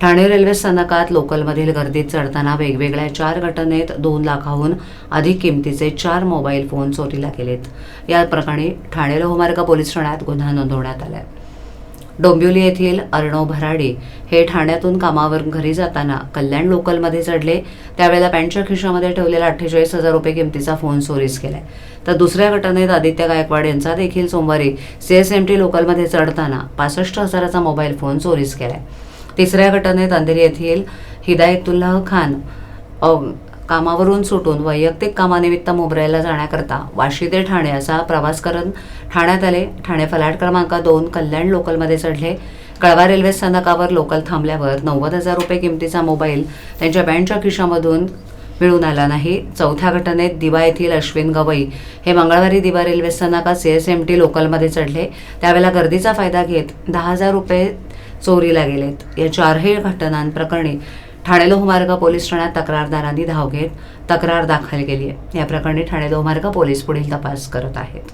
Thane railway स्थानकात लोकलमधील गर्दीत चढताना वेगवेगळ्या चार घटनेत दोन लाखाहून अधिक किमतीचे चार मोबाईल फोन चोरीला गेलेत. या प्रकरणी ठाणे लोहमार्ग पोलीस ठाण्यात गुन्हा नोंदवण्यात आलाय. डोंबिवली येथील अर्णव भराडी हे ठाण्यातून कामावर घरी जाताना कल्याण लोकलमध्ये चढले. त्यावेळेला पॅन्टच्या खिशामध्ये ठेवलेला अठ्ठेचाळीस हजार रुपये किमतीचा फोन चोरीस केलाय तर दुसऱ्या घटनेत आदित्य गायकवाड यांचा देखील सोमवारी सीएसएमटी लोकलमध्ये चढताना पासष्ट हजाराचा मोबाईल फोन चोरीस केलाय तिसऱ्या घटनेत अंधेरी येथील हिदायतुल्लाह खान कामावरून सुटून वैयक्तिक कामानिमित्त मुंबईला जाण्याकरता वाशी ते ठाणे असा प्रवास करत ठाण्यात आले. ठाणे फलाट क्रमांक दोन कल्याण लोकलमध्ये चढले. कळवा रेल्वे स्थानकावर लोकल थांबल्यावर नव्वद हजार रुपये किमतीचा मोबाईल त्यांच्या बँडच्या खिशामधून मिळून आला नाही. चौथ्या घटनेत दिवा येथील अश्विन गवई हे मंगळवारी दिवा रेल्वे स्थानकात सी एस एम टी लोकलमध्ये चढले. त्यावेळेला गर्दीचा फायदा घेत दहा हजार रुपये चोरीला गेलेत. या चारही घटनांप्रकरणी ठाणे लोहमार्ग पोलीस ठाण्यात तक्रारदारांनी धाव घेत तक्रार दाखल केली आहे. या प्रकरणी ठाणे लोहमार्ग पोलीस पुढील तपास करत आहेत.